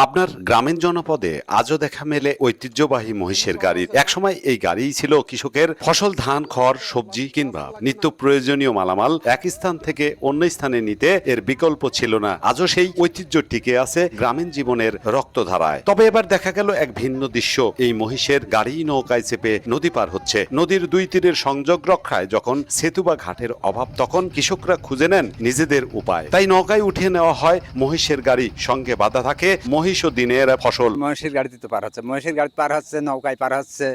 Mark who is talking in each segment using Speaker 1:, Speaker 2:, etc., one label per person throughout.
Speaker 1: পাবনার গ্রামীণ জনপদে আজও দেখা মেলে ঐতিহ্যবাহী মহিষের গাড়ির একসময় এই গাড়িই ছিল কৃষকের ফসল ধান, খড়, সবজি কিংবা নিত্য প্রয়োজনীয় মালামাল এক স্থান থেকে অন্য স্থানে নিতে এর বিকল্প ছিল না। আজও সেই ঐতিহ্য টিকে আছে গ্রামীণ জীবনের রক্তধারায়। তবে এবার দেখা গেল এক ভিন্ন দৃশ্য। এই মহিষের গাড়ি নৌকায় চেপে নদী পার হচ্ছে। নদীর দুই তীরের সংযোগ রক্ষায় যখন সেতু বা ঘাটের অভাব, তখন কৃষকরা খুঁজে নেন নিজেদের উপায়। তাই নৌকায় উঠিয়ে নেওয়া হয় মহিষের গাড়ি। সঙ্গে বাধা থাকে মহিষ ও দিনের ফসল।
Speaker 2: মহিষের গাড়িতে তো পার হচ্ছে, মহিষের গাড়ি পার হচ্ছে, নৌকায় পার হচ্ছে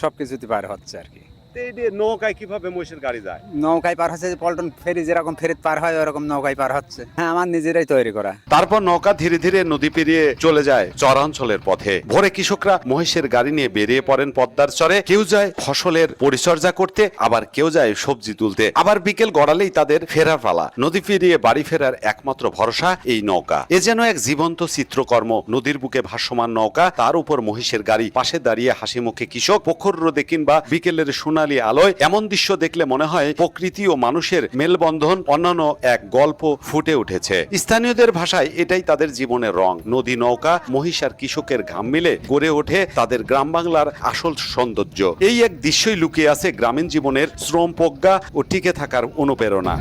Speaker 2: সব কিছুতে পার হচ্ছে আর কি।
Speaker 1: নৌকায় কীভাবে মহিষের গাড়ি যায়?
Speaker 2: নৌকায় পার হচ্ছে পল্টন ফেরি যেরকম ফেরিত পার হয় ওরকম নৌকায় পার হচ্ছে। হ্যাঁ আমার নিজেরাই তৈরি করা।
Speaker 1: তারপর নৌকা ধীরে ধীরে নদী পেরিয়ে চলে যায় চরাঞ্চলের পথে। ভোরে কৃষকরা মহিষের গাড়ি নিয়ে বেরিয়ে পড়েন পদ্মার চরে। কেউ যায় ফসলের পরিচর্যা করতে আবার কেউ যায় সবজি তুলতে। আবার বিকেল গড়ালেই তাদের ফেরার পালা। নদী পেরিয়ে বাড়ি ফেরার একমাত্র ভরসা এই নৌকা। এ যেন এক জীবন্ত চিত্রকর্ম। নদীর বুকে ভাসমান নৌকা তার উপর মহিষের গাড়ি পাশে দাঁড়িয়ে হাসি মুখে কৃষক প্রখর রোদে কিংবা বিকেলের সোনালি আলোয় এমন দৃশ্য দেখলে মনে হয় প্রকৃতি ও মানুষের মেলবন্ধন অন্যান্য এক গল্প ফুটে উঠেছে। স্থানীয়দের ভাষায় এটাই তাদের জীবনের রং। নদী নৌকা, মহিষ আর কৃষকের ঘাম মিলে গড়ে ওঠে তাদের গ্রাম বাংলার আসল সৌন্দর্য। এই এক দৃশ্যই লুকিয়ে আছে গ্রামীণ জীবনের শ্রম প্রজ্ঞা ও টিকে থাকার অনুপ্রেরণা।